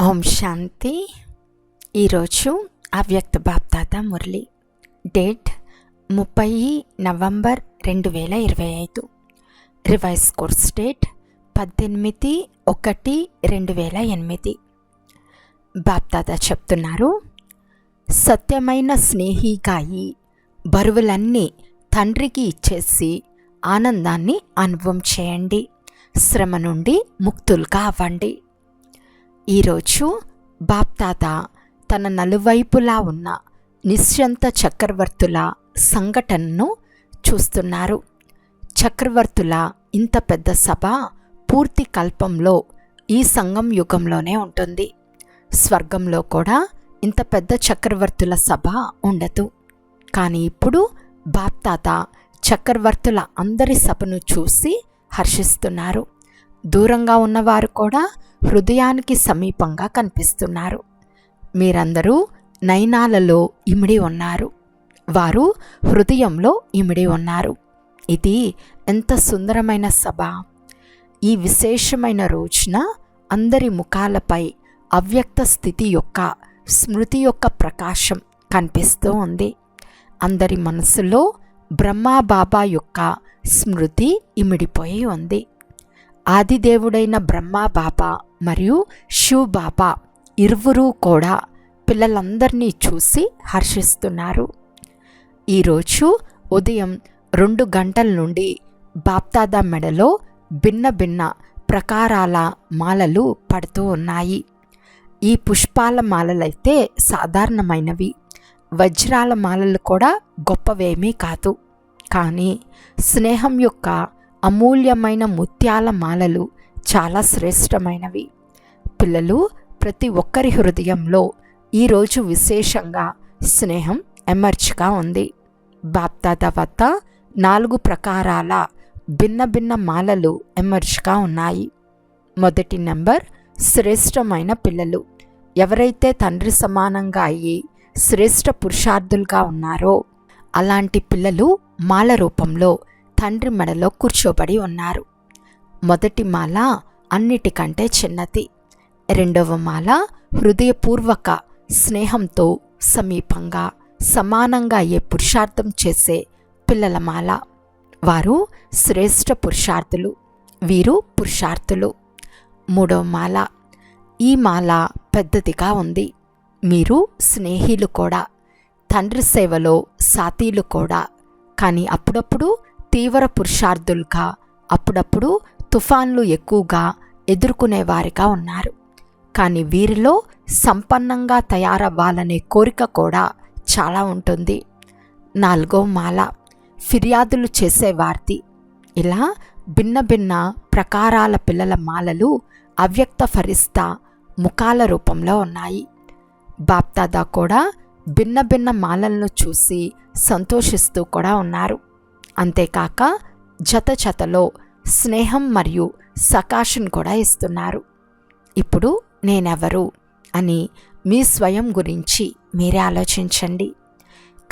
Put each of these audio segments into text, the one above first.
ఓం శాంతి. ఈరోజు అవ్యక్త బాప్తాత మురళి. డేట్ ముప్పై నవంబర్ రెండు వేల ఇరవై ఐదు. రివైజ్ కోర్స్ డేట్ పద్దెనిమిది ఒకటి రెండు వేల ఎనిమిది. బాప్తాత చెప్తున్నారు సత్యమైన స్నేహిగాయి బరువులన్నీ తండ్రికి ఇచ్చేసి ఆనందాన్ని అనుభవం చేయండి. శ్రమ నుండి ముక్తులుగా అవ్వండి. ఈరోజు బాప్తాత తన నలువైపులా ఉన్న నిశ్చంత చక్రవర్తుల సంఘటనను చూస్తున్నారు. చక్రవర్తుల ఇంత పెద్ద సభ పూర్తి కల్పంలో ఈ సంఘం యుగంలోనే ఉంటుంది. స్వర్గంలో కూడా ఇంత పెద్ద చక్రవర్తుల సభ ఉండదు. కానీ ఇప్పుడు బాప్తాత చక్రవర్తుల అందరి సభను చూసి హర్షిస్తున్నారు. దూరంగా ఉన్నవారు కూడా హృదయానికి సమీపంగా కనిపిస్తున్నారు. మీరందరూ నయనాలలో ఇమిడి ఉన్నారు. వారు హృదయంలో ఇమిడి ఉన్నారు. ఇది ఎంత సుందరమైన సభ! ఈ విశేషమైన రోజున అందరి ముఖాలపై అవ్యక్త స్థితి యొక్క స్మృతి యొక్క ప్రకాశం కనిపిస్తూ ఉంది. అందరి మనసులో బ్రహ్మాబాబా యొక్క స్మృతి ఇమిడిపోయి ఉంది. ఆదిదేవుడైన బ్రహ్మాబాబా మరియు శివ్ బాప ఇరువురు కూడా పిల్లలందరినీ చూసి హర్షిస్తున్నారు. ఈరోజు ఉదయం రెండు గంటల నుండి బాప్తాదా మెడలో భిన్న భిన్న ప్రకారాల మాలలు పడుతూ ఉన్నాయి. ఈ పుష్పాల మాలలైతే సాధారణమైనవి. వజ్రాల మాలలు కూడా గొప్పవేమీ కాదు. కానీ స్నేహం యొక్క అమూల్యమైన ముత్యాల మాలలు చాలా శ్రేష్టమైనవి. పిల్లలు ప్రతి ఒక్కరి హృదయంలో ఈరోజు విశేషంగా స్నేహం ఎమర్చిగా ఉంది. బాప్దాద వద్ద నాలుగు ప్రకారాల భిన్న భిన్న మాలలు ఎమర్జ్గా ఉన్నాయి. మొదటి నెంబర్ శ్రేష్టమైన పిల్లలు. ఎవరైతే తండ్రి సమానంగా అయ్యి శ్రేష్ట పురుషార్థులుగా ఉన్నారో అలాంటి పిల్లలు మాల రూపంలో తండ్రి మెడలో కూర్చోబడి ఉన్నారు. మొదటి మాల అన్నిటికంటే చిన్నది. రెండవ మాల హృదయపూర్వక స్నేహంతో సమీపంగా సమానంగా అయ్యే పురుషార్థం చేసే పిల్లల మాల. వారు శ్రేష్ఠ పురుషార్థులు. వీరు పురుషార్థులు. మూడవ మాల ఈ మాల పెద్దదిగా ఉంది. మీరు స్నేహిలు కూడా. తండ్రి సేవలో సాతీలు కూడా. కానీ అప్పుడప్పుడు తీవ్ర పురుషార్థులుగా అప్పుడప్పుడు తుఫాన్లు ఎక్కువగా ఎదుర్కొనేవారిగా ఉన్నారు. కానీ వీరిలో సంపన్నంగా తయారవ్వాలనే కోరిక కూడా చాలా ఉంటుంది. నాలుగో మాల ఫిర్యాదులు చేసేవారిది ఇలా భిన్న భిన్న ప్రకారాల పిల్లల మాలలు అవ్యక్త ఫరిస్తా ముఖాల రూపంలో ఉన్నాయి. బాప్దాదా కూడా భిన్న భిన్న మాలలను చూసి సంతోషిస్తూ కూడా ఉన్నారు. అంతేకాక జత జతలో స్నేహం మరియు సకాషన్ కూడా ఇస్తున్నారు. ఇప్పుడు నేనెవరు అని మీ స్వయం గురించి మీరే ఆలోచించండి.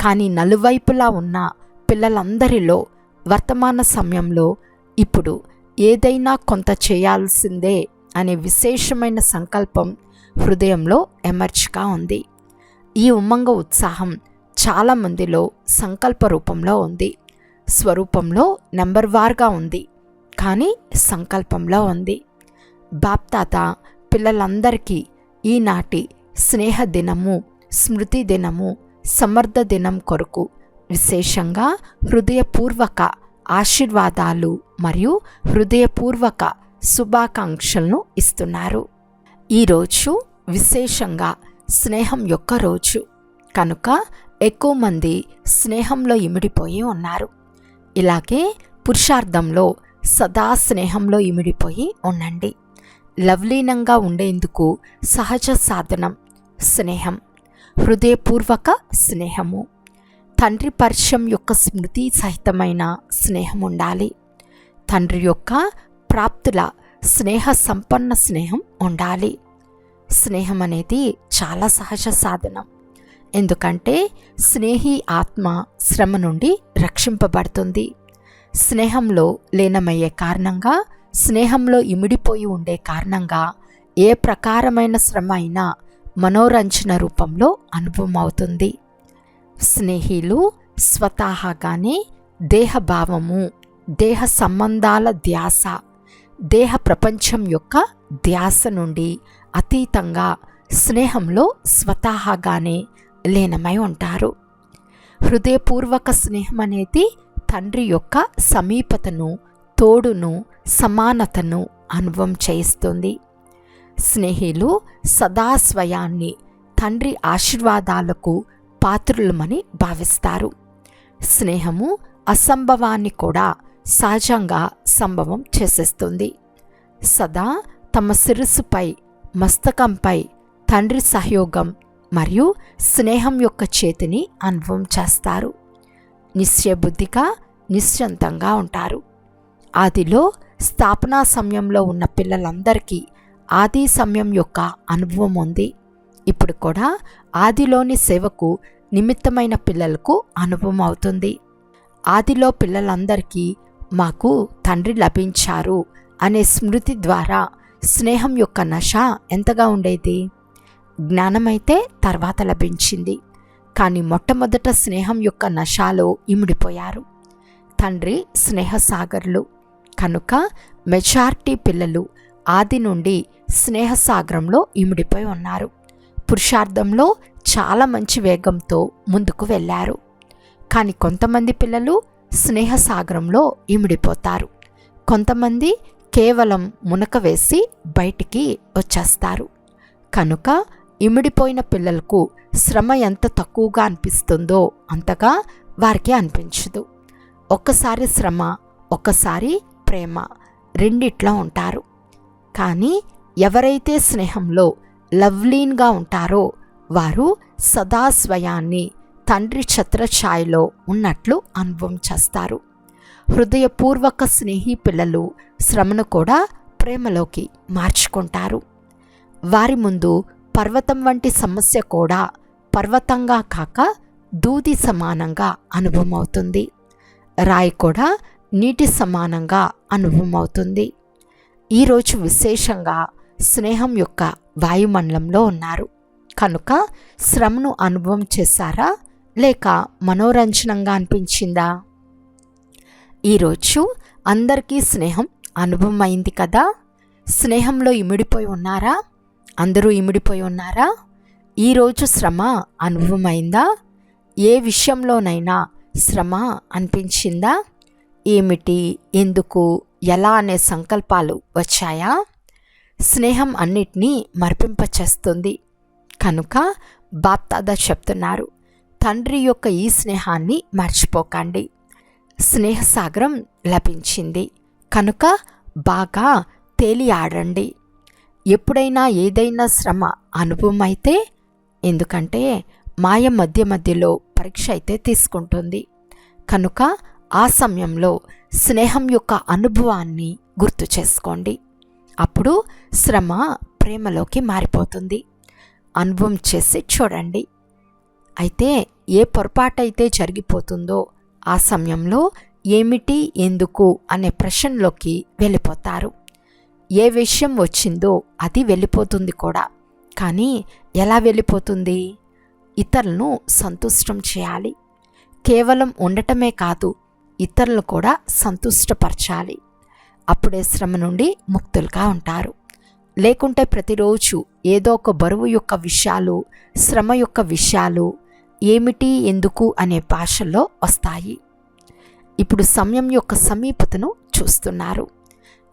కానీ నలువైపులా ఉన్న పిల్లలందరిలో వర్తమాన సమయంలో ఇప్పుడు ఏదైనా కొంత చేయాల్సిందే అనే విశేషమైన సంకల్పం హృదయంలో ఎమర్చిగా ఉంది. ఈ ఉమ్మంగ ఉత్సాహం చాలామందిలో సంకల్ప రూపంలో ఉంది. స్వరూపంలో నెంబర్ వార్గా ఉంది. కానీ సంకల్పంలో ఉంది. బాప్తాత పిల్లలందరికీ ఈనాటి స్నేహ దినము స్మృతి దినము సమర్థ దినం కొరకు విశేషంగా హృదయపూర్వక ఆశీర్వాదాలు మరియు హృదయపూర్వక శుభాకాంక్షలను ఇస్తున్నారు. ఈరోజు విశేషంగా స్నేహం యొక్క రోజు. కనుక ఎక్కువ మంది స్నేహంలో ఇమిడిపోయి ఉన్నారు. ఇలాగే పురుషార్థంలో సదా స్నేహంలో ఇమిడిపోయి ఉండండి. లవ్లీనంగా ఉండేందుకు సహజ సాధనం స్నేహం హృదయపూర్వక స్నేహము. తండ్రి పరిచయం యొక్క స్మృతి సహితమైన స్నేహం ఉండాలి. తండ్రి యొక్క ప్రాప్తుల స్నేహ సంపన్న స్నేహం ఉండాలి. స్నేహం అనేది చాలా సహజ సాధనం. ఎందుకంటే స్నేహి ఆత్మ శ్రమ నుండి రక్షింపబడుతుంది. స్నేహంలో లీనమయ్యే కారణంగా స్నేహంలో ఇమిడిపోయి ఉండే కారణంగా ఏ ప్రకారమైన శ్రమ అయినా మనోరంజన రూపంలో అనుభవం అవుతుంది స్నేహిలు స్వతహాగానే దేహభావము దేహ సంబంధాల ధ్యాస దేహ ప్రపంచం యొక్క ధ్యాస నుండి అతీతంగా స్నేహంలో స్వతహాగానే లీనమై ఉంటారు హృదయపూర్వక స్నేహం అనేది తండ్రి యొక్క సమీపతను తోడును సమానతను అనుభవం చేయిస్తుంది. స్నేహిలు సదాస్వయాన్ని తండ్రి ఆశీర్వాదాలకు పాత్రులమని భావిస్తారు. స్నేహము అసంభవాన్ని కూడా సహజంగా సంభవం చేసేస్తుంది. సదా తమ శిరస్సుపై మస్తకంపై తండ్రి సహయోగం మరియు స్నేహం యొక్క చేతిని అనుభవం చేస్తారు. నిశ్చయబుద్ధిగా నిశ్చంతంగా ఉంటారు. ఆదిలో స్థాపనా సమయంలో ఉన్న పిల్లలందరికీ ఆది సమయం యొక్క అనుభవం ఉంది. ఇప్పుడు కూడా ఆదిలోని సేవకు నిమిత్తమైన పిల్లలకు అనుభవం అవుతుంది. ఆదిలో పిల్లలందరికీ మాకు తండ్రి లభించారు అనే స్మృతి ద్వారా స్నేహం యొక్క నశ ఎంతగా ఉండేది? జ్ఞానమైతే తర్వాత లభించింది. కానీ మొట్టమొదట స్నేహం యొక్క నశాలో ఇమిడిపోయారు. తండ్రి స్నేహసాగర్లు. కనుక మెజార్టీ పిల్లలు ఆది నుండి స్నేహసాగరంలో ఇమిడిపోయి ఉన్నారు. పురుషార్థంలో చాలా మంచి వేగంతో ముందుకు వెళ్ళారు. కానీ కొంతమంది పిల్లలు స్నేహసాగరంలో ఇమిడిపోతారు. కొంతమంది కేవలం మునక వేసి బయటికి వచ్చేస్తారు. కనుక ఇమిడిపోయిన పిల్లలకు శ్రమ ఎంత తక్కువగా అనిపిస్తుందో అంతగా వారికి అనిపించదు. ఒక్కసారి శ్రమ ఒక్కసారి ప్రేమ రెండిట్లో ఉంటారు. కానీ ఎవరైతే స్నేహంలో లవ్లీన్గా ఉంటారో వారు సదాస్వయాన్ని తండ్రి ఛత్రఛాయలో ఉన్నట్లు అనుభవం చేస్తారు. హృదయపూర్వక స్నేహి పిల్లలు శ్రమను కూడా ప్రేమలోకి మార్చుకుంటారు. వారి ముందు పర్వతం వంటి సమస్య కూడా పర్వతంగా కాక దూది సమానంగా అనుభవమవుతుంది. రాయి కూడా నీటి సమానంగా అనుభవం అవుతుంది ఈరోజు విశేషంగా స్నేహం యొక్క వాయుమండలంలో ఉన్నారు. కనుక శ్రమను అనుభవం చేశారా? లేక మనోరంజనంగా అనిపించిందా? ఈరోజు అందరికీ స్నేహం అనుభవం అయింది కదా? స్నేహంలో ఇమిడిపోయి ఉన్నారా? అందరూ ఇమిడిపోయి ఉన్నారా? ఈరోజు శ్రమ అనుభవమైందా? ఏ విషయంలోనైనా శ్రమ అనిపించిందా? ఏమిటి? ఎందుకు? ఎలా అనే సంకల్పాలు వచ్చాయా? స్నేహం అన్నిటినీ మర్పింపచేస్తుంది. కనుక బాప్తాద చెప్తున్నారు తండ్రి యొక్క ఈ స్నేహాన్ని మర్చిపోకండి. స్నేహసాగరం లభించింది. కనుక బాగా తేలి ఆడండి ఎప్పుడైనా ఏదైనా శ్రమ అనుభవం అయితే ఎందుకంటే మాయ మధ్య మధ్యలో పరీక్ష అయితే తీసుకుంటుంది. కనుక ఆ సమయంలో స్నేహం యొక్క అనుభవాన్ని గుర్తు చేసుకోండి. అప్పుడు శ్రమ ప్రేమలోకి మారిపోతుంది. అనుభవం చేసి చూడండి. అయితే ఏ పొరపాటైతే జరిగిపోతుందో ఆ సమయంలో ఏమిటి ఎందుకు అనే ప్రశ్నలోకి వెళ్ళిపోతారు. ఏ విషయం వచ్చిందో అది వెళ్ళిపోతుంది కూడా. కానీ ఎలా వెళ్ళిపోతుంది? ఇతరులను సంతుష్టం చేయాలి. కేవలం ఉండటమే కాదు ఇతరులను కూడా సంతుష్టపరచాలి. అప్పుడే శ్రమ నుండి ముక్తులుగా ఉంటారు. లేకుంటే ప్రతిరోజు ఏదో ఒక బరువు యొక్క విషయాలు శ్రమ యొక్క విషయాలు ఏమిటి ఎందుకు అనే భాషల్లో వస్తాయి. ఇప్పుడు సమయం యొక్క సమీపతను చూస్తున్నారు.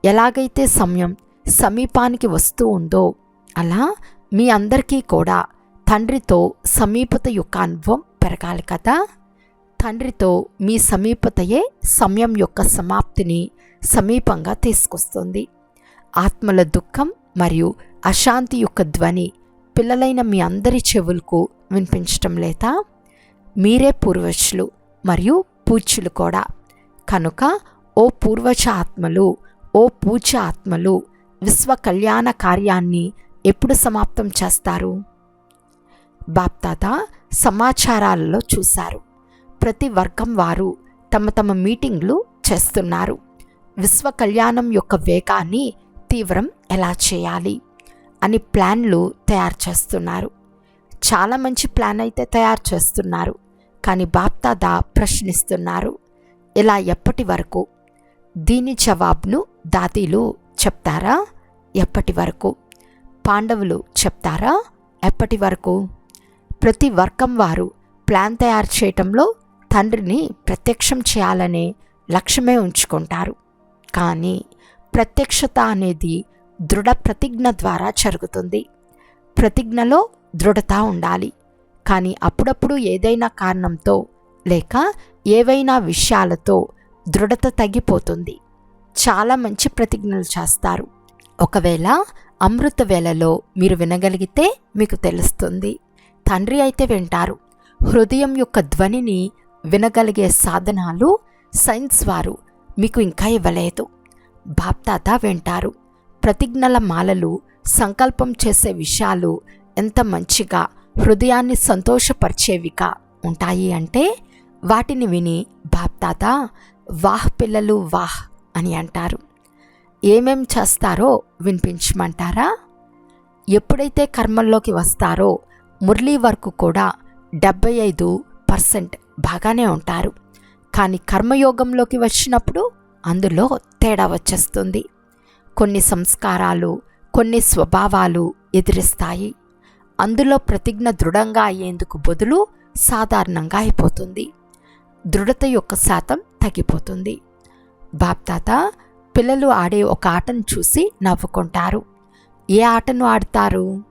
ఎలాగైతే సమయం సమీపానికి వస్తూ ఉందో అలా మీ అందరికీ కూడా తండ్రితో సమీపత యొక్క అనుభవం పెరగాలి కదా? తండ్రితో మీ సమీపతయే సమయం యొక్క సమాప్తిని సమీపంగా తీసుకొస్తుంది. ఆత్మల దుఃఖం మరియు అశాంతి యొక్క ధ్వని పిల్లలైన మీ అందరి చెవులకు వినిపించటం లేదా? మీరే పూర్వజులు మరియు పూజ్యులు కూడా. కనుక ఓ పూర్వజ ఆత్మలు ఓ పూజ ఆత్మలు విశ్వ కళ్యాణ కార్యాన్ని ఎప్పుడు సమాప్తం చేస్తారు? బాప్తాత సమాచారాలలో చూశారు. ప్రతి వర్గం వారు తమ తమ మీటింగ్లు చేస్తున్నారు. విశ్వ కళ్యాణం యొక్క వేగాన్ని తీవ్రం ఎలా చేయాలి అని ప్లాన్లు తయారు చేస్తున్నారు. చాలా మంచి ప్లాన్ అయితే తయారు చేస్తున్నారు. కానీ బాప్తాదా ప్రశ్నిస్తున్నారు. ఇలా ఎప్పటి వరకు? దీని జవాబును దాతీలు చెప్తారా? ఎప్పటి వరకు? పాండవులు చెప్తారా? ఎప్పటి వరకు? ప్రతి వర్గం వారు ప్లాన్ తయారు చేయటంలో తండ్రిని ప్రత్యక్షం చేయాలనే లక్ష్యమే ఉంచుకుంటారు. కానీ ప్రత్యక్షత అనేది దృఢ ప్రతిజ్ఞ ద్వారా జరుగుతుంది. ప్రతిజ్ఞలో దృఢత ఉండాలి. కానీ అప్పుడప్పుడు ఏదైనా కారణంతో లేక ఏవైనా విషయాలతో దృఢత తగ్గిపోతుంది. చాలా మంచి ప్రతిజ్ఞలు చేస్తారు. ఒకవేళ అమృత వేళలో మీరు వినగలిగితే మీకు తెలుస్తుంది. తండ్రి అయితే వింటారు. హృదయం యొక్క ధ్వనిని వినగలిగే సాధనాలు సైన్స్ వారు మీకు ఇంకా ఇవ్వలేదు. బాప్తాత వింటారు. ప్రతిజ్ఞల మాలలు సంకల్పం చేసే విషయాలు ఎంత మంచిగా హృదయాన్ని సంతోషపరిచేవిగా ఉంటాయి అంటే వాటిని విని బాప్తాత వాహ్ పిల్లలు వాహ్! అని అంటారు. ఏమేం చేస్తారో వినిపించమంటారా? ఎప్పుడైతే కర్మల్లోకి వస్తారో మురళీ వరకు కూడా డెబ్బై ఐదు పర్సెంట్ బాగానే ఉంటారు. కానీ కర్మయోగంలోకి వచ్చినప్పుడు అందులో తేడా వచ్చేస్తుంది. కొన్ని సంస్కారాలు కొన్ని స్వభావాలు ఎదిరిస్తాయి. అందులో ప్రతిజ్ఞ దృఢంగా అయ్యేందుకు బదులు సాధారణంగా అయిపోతుంది. దృఢత యొక్క శాతం తగ్గిపోతుంది. బాప్తాత పిల్లలు ఆడే ఒక ఆటను చూసి నవ్వుకుంటారు. ఏ ఆటను ఆడతారు?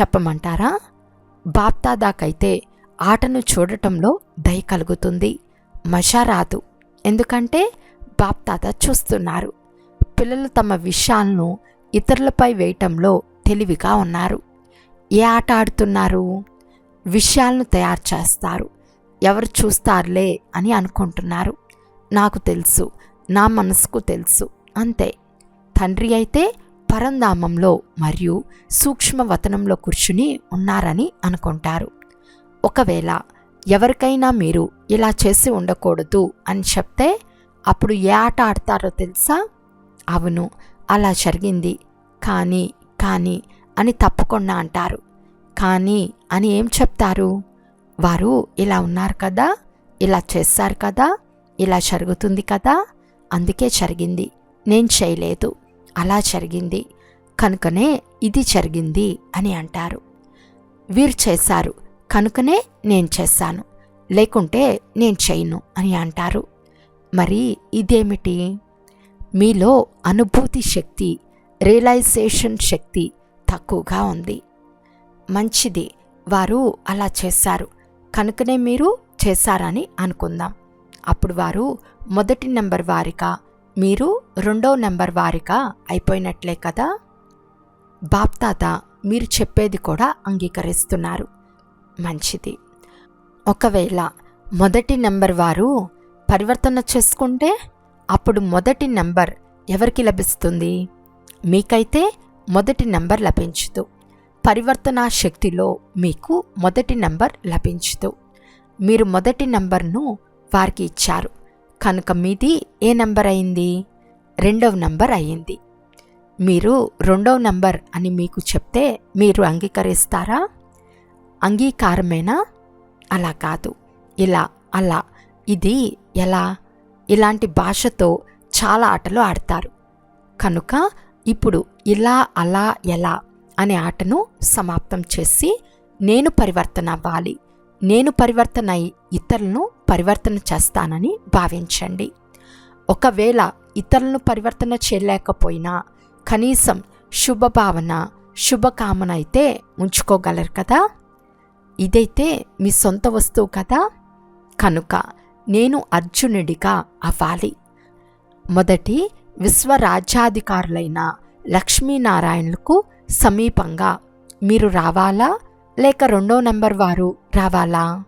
చెప్పమంటారా? బాప్తాదాకైతే ఆటను చూడటంలో దయ కలుగుతుంది. మజా రాదు. ఎందుకంటే బాప్తాత చూస్తున్నారు. పిల్లలు తమ విషయాలను ఇతరులపై వేయటంలో తెలివిగా ఉన్నారు. ఏ ఆట ఆడుతున్నారు? విషయాలను తయారు చేస్తారు. ఎవరు చూస్తారులే అని అనుకుంటున్నారు. నాకు తెలుసు. నా మనసుకు తెలుసు. అంతే. తండ్రి అయితే పరంధామంలో మరియు సూక్ష్మవతనంలో కూర్చుని ఉన్నారని అనుకుంటారు. ఒకవేళ ఎవరికైనా మీరు ఇలా చేసి ఉండకూడదు అని చెప్తే అప్పుడు ఏ ఆట ఆడతారో తెలుసా? అవును అలా జరిగింది. కానీ కానీ అని తప్పకుండా అంటారు. కానీ అని ఏం చెప్తారు? వారు ఇలా ఉన్నారు కదా ఇలా చేస్తారు కదా ఇలా జరుగుతుంది కదా అందుకే జరిగింది. నేను చేయలేదు. అలా జరిగింది. కనుకనే ఇది జరిగింది అని అంటారు. వీరు చేశారు. కనుకనే నేను చేశాను. లేకుంటే నేను చేయను అని అంటారు. మరి ఇదేమిటి? మీలో అనుభూతి శక్తి రియలైజేషన్ శక్తి తక్కువగా ఉంది. మంచిది. వారు అలా చేశారు. కనుకనే మీరు చేశారని అనుకుందాం. అప్పుడు వారు మొదటి నెంబర్ వారిగా మీరు రెండో నెంబర్ వారిగా అయిపోయినట్లే కదా? బాప్తాత మీరు చెప్పేది కూడా అంగీకరిస్తున్నారు. మంచిది. ఒకవేళ మొదటి నెంబర్ వారు పరివర్తన చేసుకుంటే అప్పుడు మొదటి నెంబర్ ఎవరికి లభిస్తుంది? మీకైతే మొదటి నెంబర్ లభించదు. పరివర్తనా శక్తిలో మీకు మొదటి నెంబర్ లభించదు. మీరు మొదటి నెంబర్ను వారికి ఇచ్చారు. కనుక మీది ఏ నెంబర్ అయింది? రెండవ నంబర్ అయ్యింది. మీరు రెండవ నంబర్ అని మీకు చెప్తే మీరు అంగీకరిస్తారా? అంగీకారమేనా? అలా కాదు. ఇలా అలా. ఇది ఎలా? ఇలాంటి భాషతో చాలా ఆటలు ఆడతారు. కనుక ఇప్పుడు ఇలా అలా ఎలా అనే ఆటను సమాప్తం చేసి నేను పరివర్తన అవ్వాలి. నేను పరివర్తన అయి ఇతరులను పరివర్తన చేస్తానని భావించండి. ఒకవేళ ఇతరులను పరివర్తన చేయలేకపోయినా కనీసం శుభభావన శుభకామన అయితే ఉంచుకోగలరు కదా? ఇదైతే మీ సొంత వస్తువు కదా? కనుక నేను అర్జునుడిగా అవ్వాలి. మొదటి విశ్వరాజ్యాధికారులైన లక్ష్మీనారాయణులకు సమీపంగా మీరు రావాలా? లేక రెండో నంబర్ వారు రావాలా?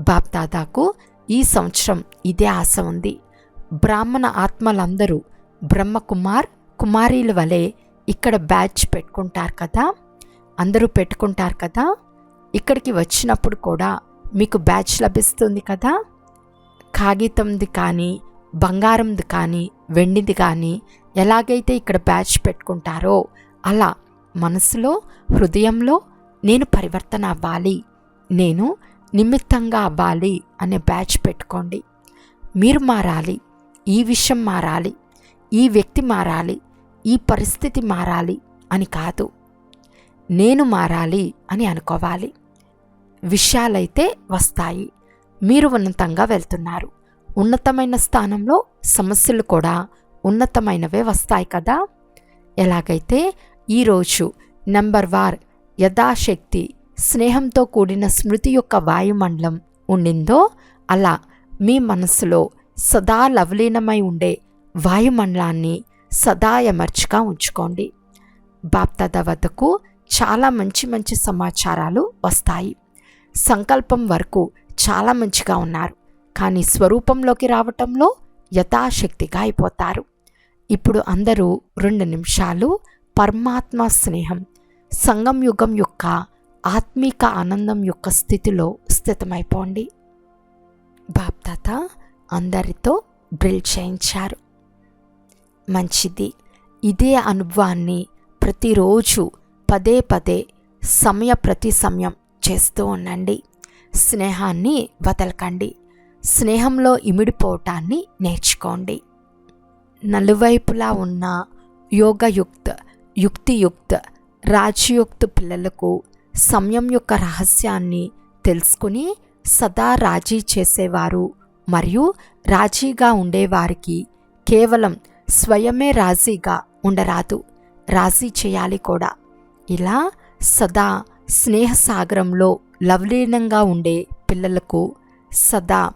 బాప్దాదాకు ఈ సంవత్సరం ఇదే ఆశ ఉంది. బ్రాహ్మణ ఆత్మలందరూ బ్రహ్మకుమార్ కుమారీల వలె ఇక్కడ బ్యాచ్ పెట్టుకుంటారు కదా? అందరూ పెట్టుకుంటారు కదా? ఇక్కడికి వచ్చినప్పుడు కూడా మీకు బ్యాచ్ లభిస్తుంది కదా? కాగితంది కానీ బంగారంది కానీ వెండిది కానీ ఎలాగైతే ఇక్కడ బ్యాచ్ పెట్టుకుంటారో అలా మనసులో హృదయంలో నేను పరివర్తన అవ్వాలి. నేను నిమిత్తంగా అవ్వాలి అనే బ్యాచ్ పెట్టుకోండి. మీరు మారాలి. ఈ విషయం మారాలి. ఈ వ్యక్తి మారాలి. ఈ పరిస్థితి మారాలి అని కాదు. నేను మారాలి అని అనుకోవాలి. విషయాలైతే వస్తాయి. మీరు ఉన్నతంగా వెళ్తున్నారు. ఉన్నతమైన స్థానంలో సమస్యలు కూడా ఉన్నతమైనవే వస్తాయి కదా? ఎలాగైతే ఈరోజు నెంబర్ వార్ యథాశక్తి స్నేహంతో కూడిన స్మృతి యొక్క వాయుమండలం ఉండిందో అలా మీ మనసులో సదా లవలీనమై ఉండే వాయుమండలాన్ని సదా ఎమర్చిగా ఉంచుకోండి. బాప్దాద వద్దకు చాలా మంచి మంచి సమాచారాలు వస్తాయి. సంకల్పం వరకు చాలా మంచిగా ఉన్నారు. కానీ స్వరూపంలోకి రావటంలో యథాశక్తిగా అయిపోతారు. ఇప్పుడు అందరూ రెండు నిమిషాలు పరమాత్మ స్నేహం సంగం యుగం యొక్క ఆత్మీక ఆనందం యొక్క స్థితిలో స్థితమైపోండి. బాప్తాత అందరితో డ్రిల్ చేయించారు. మంచిది. ఇదే అనుభవాన్ని ప్రతిరోజు పదే పదే సమయ ప్రతి సమయం చేస్తూ ఉండండి. స్నేహాన్ని వదలకండి. స్నేహంలో ఇమిడిపోవటాన్ని నేర్చుకోండి. నలువైపులా ఉన్న యోగయుక్త యుక్తియుక్త రాజయోక్త పిల్లలకు సమయం యొక్క రహస్యాన్ని తెలుసుకుని సదా రాజీ చేసేవారు మరియు రాజీగా ఉండేవారికి కేవలం స్వయమే రాజీగా ఉండరాదు రాజీ చేయాలి కూడా. ఇలా సదా స్నేహసాగరంలో లవలీనంగా ఉండే పిల్లలకు సదా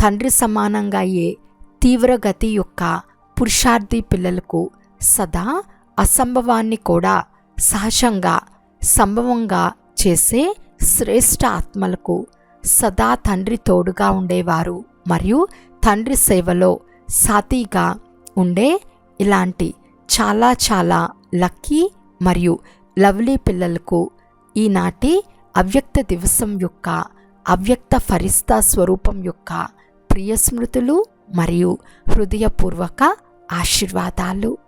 తండ్రి సమానంగా అయ్యే తీవ్రగతి యొక్క పురుషార్థి పిల్లలకు సదా అసంభవాన్ని కూడా సహజంగా సంభవంగా చేసే శ్రేష్ఠ ఆత్మలకు సదా తండ్రి తోడుగా ఉండేవారు. మరియు తండ్రి సేవలో సాతీగా ఉండే ఇలాంటి చాలా చాలా లక్కీ మరియు లవ్లీ పిల్లలకు ఈనాటి అవ్యక్త దివసం యొక్క అవ్యక్త ఫరిస్తా స్వరూపం యొక్క ప్రియ స్మృతులు మరియు హృదయపూర్వక ఆశీర్వాదాలు.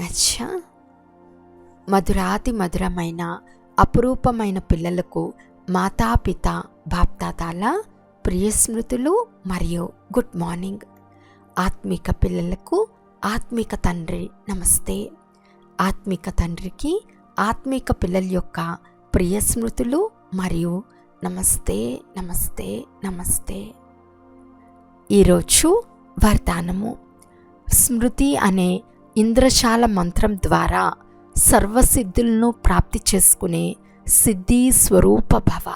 అచ్చా! మధురాతి మధురమైన అపురూపమైన పిల్లలకు మాతాపిత బాప్తాతాల ప్రియ స్మృతులు మరియు గుడ్ మార్నింగ్. ఆత్మిక పిల్లలకు ఆత్మిక తండ్రి నమస్తే. ఆత్మిక తండ్రికి ఆత్మిక పిల్లల యొక్క ప్రియ స్మృతులు మరియు నమస్తే నమస్తే నమస్తే. ఈరోజు వర్ధానము స్మృతి అనే ఇంద్రశాల మంత్రం ద్వారా సర్వసిద్ధులను ప్రాప్తి చేసుకునే సిద్ధి స్వరూప భవ.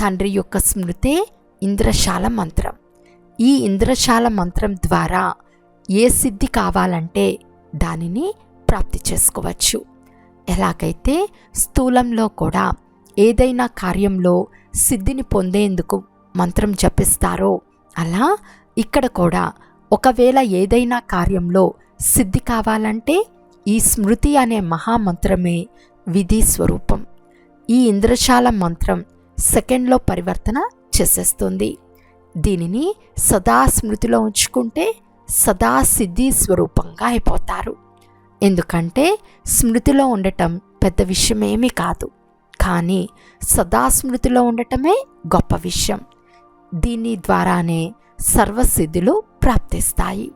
తండ్రి యొక్క స్మృతే ఇంద్రశాల మంత్రం. ఈ ఇంద్రశాల మంత్రం ద్వారా ఏ సిద్ధి కావాలంటే దానిని ప్రాప్తి చేసుకోవచ్చు. ఎలాగైతే స్థూలంలో కూడా ఏదైనా కార్యంలో సిద్ధిని పొందేందుకు మంత్రం జపిస్తారో అలా ఇక్కడ కూడా ఒకవేళ ఏదైనా కార్యంలో సిద్ధి కావాలంటే ఈ స్మృతి అనే మహామంత్రమే విధి స్వరూపం. ఈ ఇంద్రశాల మంత్రం సెకండ్లో పరివర్తన చేసేస్తుంది. దీనిని సదా స్మృతిలో ఉంచుకుంటే సదా సిద్ధి స్వరూపంగా అయిపోతారు. ఎందుకంటే స్మృతిలో ఉండటం పెద్ద విషయమేమీ కాదు. కానీ సదా స్మృతిలో ఉండటమే గొప్ప విషయం. దీని ద్వారానే సర్వసిద్ధులు ప్రాప్తిస్తాయి.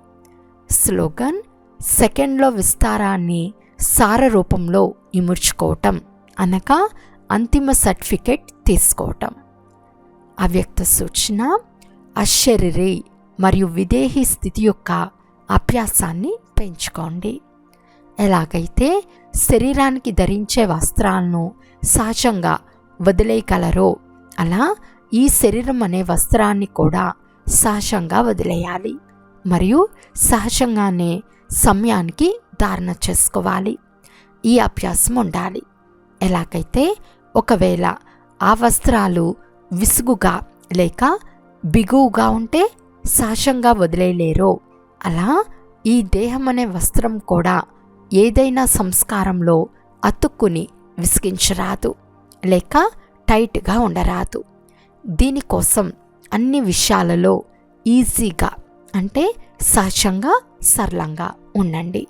స్లోగన్ సెకండ్లో విస్తారాన్ని సార రూపంలో ఇముడ్చుకోవటం అనగా అంతిమ సర్టిఫికెట్ తీసుకోవటం. అవ్యక్త సూచన అశరీరి మరియు విదేహీ స్థితి యొక్క అభ్యాసాన్ని పెంచుకోండి. ఎలాగైతే శరీరానికి ధరించే వస్త్రాలను సహజంగా వదిలేయగలరో అలా ఈ శరీరం అనే వస్త్రాన్ని కూడా సహజంగా వదిలేయాలి. మరియు సహజంగానే సమయానికి ధారణ చేసుకోవాలి. ఈ అభ్యాసం ఉండాలి. ఎలాగైతే ఒకవేళ ఆ వస్త్రాలు విసుగుగా లేక బిగువుగా ఉంటే సాశంగా వదిలేయలేరో అలా ఈ దేహం అనే వస్త్రం కూడా ఏదైనా సంస్కారంలో అతుక్కుని విసిగించరాదు. లేక టైట్గా ఉండరాదు. దీనికోసం అన్ని విషయాలలో ఈజీగా అంటే సహజంగా సరళంగా ఉండండి.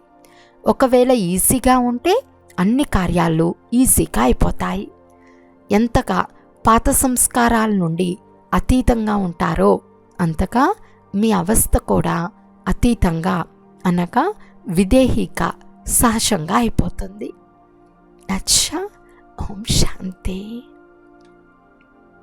ఒకవేళ ఈజీగా ఉంటే అన్ని కార్యాలు ఈజీగా అయిపోతాయి. ఎంతగా పాత సంస్కారాల నుండి అతీతంగా ఉంటారో అంతగా మీ అవస్థ కూడా అతీతంగా అనగా విదేహీగా సహజంగా అయిపోతుంది. అచ్చా ఓం శాంతి.